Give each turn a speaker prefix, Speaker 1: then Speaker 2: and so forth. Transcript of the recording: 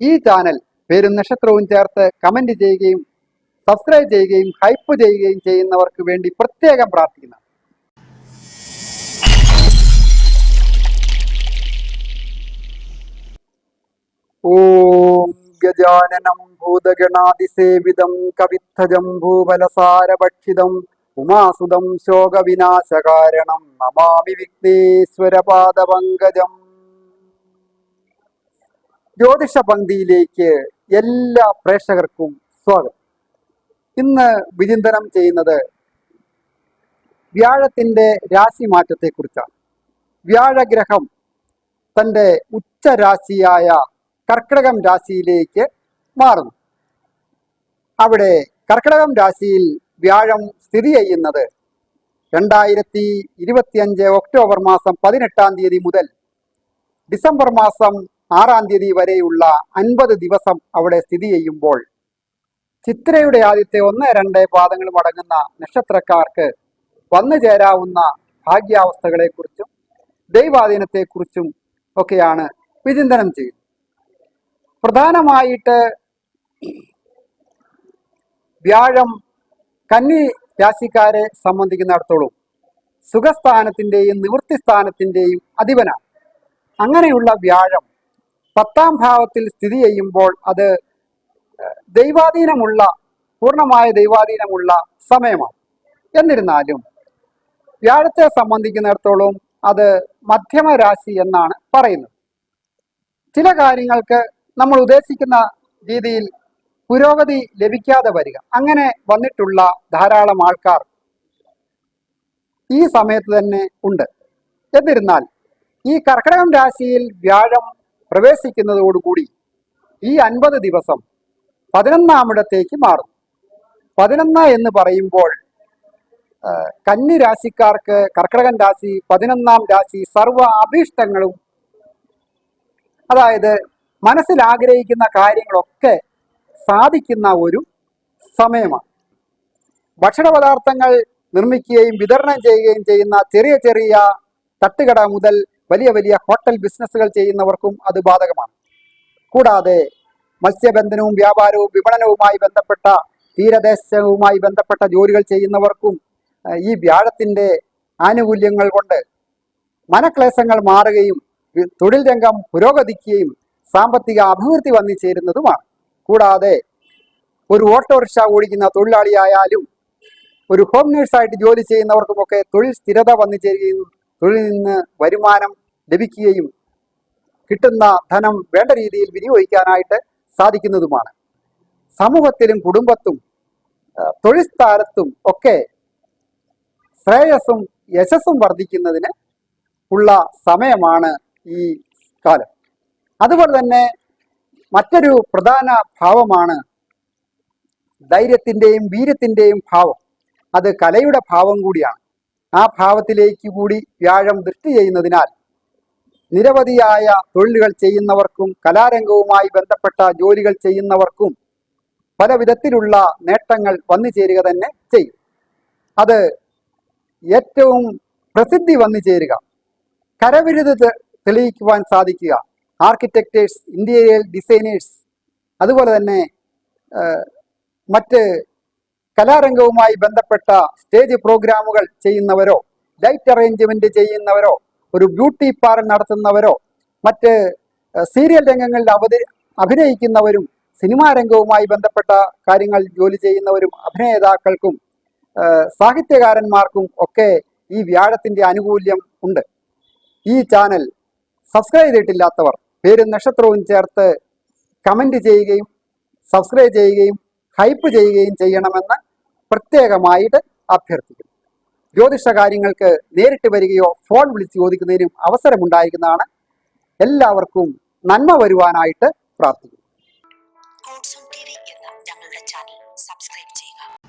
Speaker 1: ഈ ചാനൽ പേരും നക്ഷത്രവും ചേർത്ത് കമന്റ് ചെയ്യുകയും സബ്സ്ക്രൈബ് ചെയ്യുകയും ഹൈപ്പ് ചെയ്യുകയും ചെയ്യുന്നവർക്ക് വേണ്ടി പ്രത്യേകം പ്രാർത്ഥിക്കുന്നു. ഭൂതഗണാതിസേവിതം കവിത്തജം ഭൂഫലസാരഭക്ഷിതം ഉമാസുതം ശോകവിനാശകാരണം നമാമി വിഘ്നേശ്വരപാദപങ്കജം. ജ്യോതിഷ പങ്ക്തിയിലേക്ക് എല്ലാ പ്രേക്ഷകർക്കും സ്വാഗതം. ഇന്ന് വിചിന്തനം ചെയ്യുന്നത് വ്യാഴത്തിന്റെ കുറിച്ചാണ് വ്യാഴഗ്രഹം തന്റെ ഉച്ചരാശിയായ കർക്കിടകം രാശിയിലേക്ക് മാറുന്നു. അവിടെ കർക്കിടകം രാശിയിൽ വ്യാഴം സ്ഥിതി ചെയ്യുന്നത് രണ്ടായിരത്തി ഇരുപത്തിയഞ്ച് ഒക്ടോബർ മാസം പതിനെട്ടാം തീയതി മുതൽ ഡിസംബർ മാസം ആറാം തീയതി വരെയുള്ള അൻപത് ദിവസം അവിടെ സ്ഥിതി ചെയ്യുമ്പോൾ ചിത്രയുടെ ആദ്യത്തെ ഒന്ന് രണ്ട് പാദങ്ങളും അടങ്ങുന്ന നക്ഷത്രക്കാർക്ക് വന്നു ചേരാവുന്ന ഭാഗ്യാവസ്ഥകളെക്കുറിച്ചും ദൈവാധീനത്തെക്കുറിച്ചും ഒക്കെയാണ് വിചിന്തനം ചെയ്യുന്നത്. പ്രധാനമായിട്ട് വ്യാഴം കന്നി രാശിക്കാരെ സംബന്ധിക്കുന്നിടത്തോളം സുഖസ്ഥാനത്തിന്റെയും നിവൃത്തിസ്ഥാനത്തിന്റെയും അധിപനാണ്. അങ്ങനെയുള്ള വ്യാഴം പത്താം ഭാവത്തിൽ സ്ഥിതി ചെയ്യുമ്പോൾ അത് ദൈവാധീനമുള്ള പൂർണമായ ദൈവാധീനമുള്ള സമയമാണ്. എന്നിരുന്നാലും വ്യാഴത്തെ സംബന്ധിക്കുന്നിടത്തോളം അത് മധ്യമ രാശി എന്നാണ് പറയുന്നത്. ചില കാര്യങ്ങൾക്ക് നമ്മൾ ഉദ്ദേശിക്കുന്ന രീതിയിൽ പുരോഗതി ലഭിക്കാതെ വരിക. അങ്ങനെ വന്നിട്ടുള്ള ധാരാളം ആൾക്കാർ ഈ സമയത്ത് തന്നെ ഉണ്ട്. എന്നിരുന്നാൽ ഈ കർക്കിടകം രാശിയിൽ വ്യാഴം പ്രവേശിക്കുന്നതോടുകൂടി ഈ അൻപത് ദിവസം പതിനൊന്നാമിടത്തേക്ക് മാറും. പതിനൊന്ന് എന്ന് പറയുമ്പോൾ കന്നി രാശിക്കാർക്ക് കർക്കിടകൻ രാശി പതിനൊന്നാം രാശി സർവ അഭീഷ്ടങ്ങളും അതായത് മനസ്സിൽ ആഗ്രഹിക്കുന്ന കാര്യങ്ങളൊക്കെ സാധിക്കുന്ന ഒരു സമയമാണ്. ഭക്ഷണ പദാർത്ഥങ്ങൾ നിർമ്മിക്കുകയും വിതരണം ചെയ്യുകയും ചെയ്യുന്ന ചെറിയ ചെറിയ തട്ടുകട മുതൽ വലിയ വലിയ ഹോട്ടൽ ബിസിനസ്സുകൾ ചെയ്യുന്നവർക്കും അത് ബാധകമാണ്. കൂടാതെ മത്സ്യബന്ധനവും വ്യാപാരവും വിപണനവുമായി ബന്ധപ്പെട്ട തീരദേശവുമായി ബന്ധപ്പെട്ട ജോലികൾ ചെയ്യുന്നവർക്കും ഈ വ്യാഴത്തിന്റെ ആനുകൂല്യങ്ങൾ കൊണ്ട് മനക്ലേശങ്ങൾ മാറുകയും തൊഴിൽ രംഗം പുരോഗതിക്കുകയും സാമ്പത്തിക അഭിവൃദ്ധി വന്നു ചേരുന്നതുമാണ് കൂടാതെ ഒരു ഓട്ടോറിക്ഷ ഓടിക്കുന്ന തൊഴിലാളിയായാലും ഒരു ഹോം നേഴ്സായിട്ട് ജോലി ചെയ്യുന്നവർക്കുമൊക്കെ തൊഴിൽ സ്ഥിരത വന്നു ചേരുകയും തൊഴിലിൽ നിന്ന് വരുമാനം ലഭിക്കുകയും കിട്ടുന്ന ധനം വേണ്ട രീതിയിൽ വിനിയോഗിക്കാനായിട്ട് സാധിക്കുന്നതുമാണ്. സമൂഹത്തിലും കുടുംബത്തും തൊഴിൽ സ്ഥാനത്തും ഒക്കെ ശ്രേയസ്സും യശസ്സും വർദ്ധിക്കുന്നതിന് ഉള്ള സമയമാണ് ഈ കാലം. അതുപോലെ തന്നെ മറ്റൊരു പ്രധാന ഭാവമാണ് ധൈര്യത്തിന്റെയും വീര്യത്തിന്റെയും ഭാവം. അത് കലയുടെ ഭാവം കൂടിയാണ്. ആ ഭാവത്തിലേക്ക് കൂടി വ്യാഴം ദൃഷ്ടി ചെയ്യുന്നതിനാൽ നിരവധിയായ തൊഴിലുകൾ ചെയ്യുന്നവർക്കും കലാരംഗവുമായി ബന്ധപ്പെട്ട ജോലികൾ ചെയ്യുന്നവർക്കും പല വിധത്തിലുള്ള നേട്ടങ്ങൾ വന്നു ചേരുക തന്നെ ചെയ്യും. അത് ഏറ്റവും പ്രസിദ്ധി വന്നു ചേരുക. കരവിരുത് തെളിയിക്കുവാൻ സാധിക്കുക. ആർക്കിടെക്റ്റേഴ്സ് ഇന്റീരിയർ ഡിസൈനേഴ്സ് അതുപോലെ തന്നെ മറ്റ് കലാരംഗവുമായി ബന്ധപ്പെട്ട സ്റ്റേജ് പ്രോഗ്രാമുകൾ ചെയ്യുന്നവരോ ലൈറ്റ് അറേഞ്ച്മെന്റ് ചെയ്യുന്നവരോ ഒരു ബ്യൂട്ടി പാർലർ നടത്തുന്നവരോ മറ്റ് സീരിയൽ രംഗങ്ങളിൽ അഭിനയിക്കുന്നവരും സിനിമാ രംഗവുമായി ബന്ധപ്പെട്ട കാര്യങ്ങൾ ജോലി ചെയ്യുന്നവരും അഭിനേതാക്കൾക്കും സാഹിത്യകാരന്മാർക്കും ഒക്കെ ഈ വ്യാഴത്തിന്റെ ആനുകൂല്യം ഉണ്ട്. ഈ ചാനൽ സബ്സ്ക്രൈബ് ചെയ്തിട്ടില്ലാത്തവർ പേരും നക്ഷത്രവും ചേർത്ത് കമന്റ് ചെയ്യുകയും സബ്സ്ക്രൈബ് ചെയ്യുകയും ഹൈപ്പ് ചെയ്യുകയും ചെയ്യണമെന്ന് പ്രത്യേകമായിട്ട് അഭ്യർത്ഥിക്കുന്നു. ജ്യോതിഷ കാര്യങ്ങൾക്ക് നേരിട്ട് വരികയോ ഫോൺ വിളിച്ച് ചോദിക്കുന്നതിനും അവസരമുണ്ടായിരിക്കുന്നതാണ്. എല്ലാവർക്കും നന്മ വരുവാനായിട്ട് പ്രാർത്ഥിക്കുന്നു.
Speaker 2: Subscribe on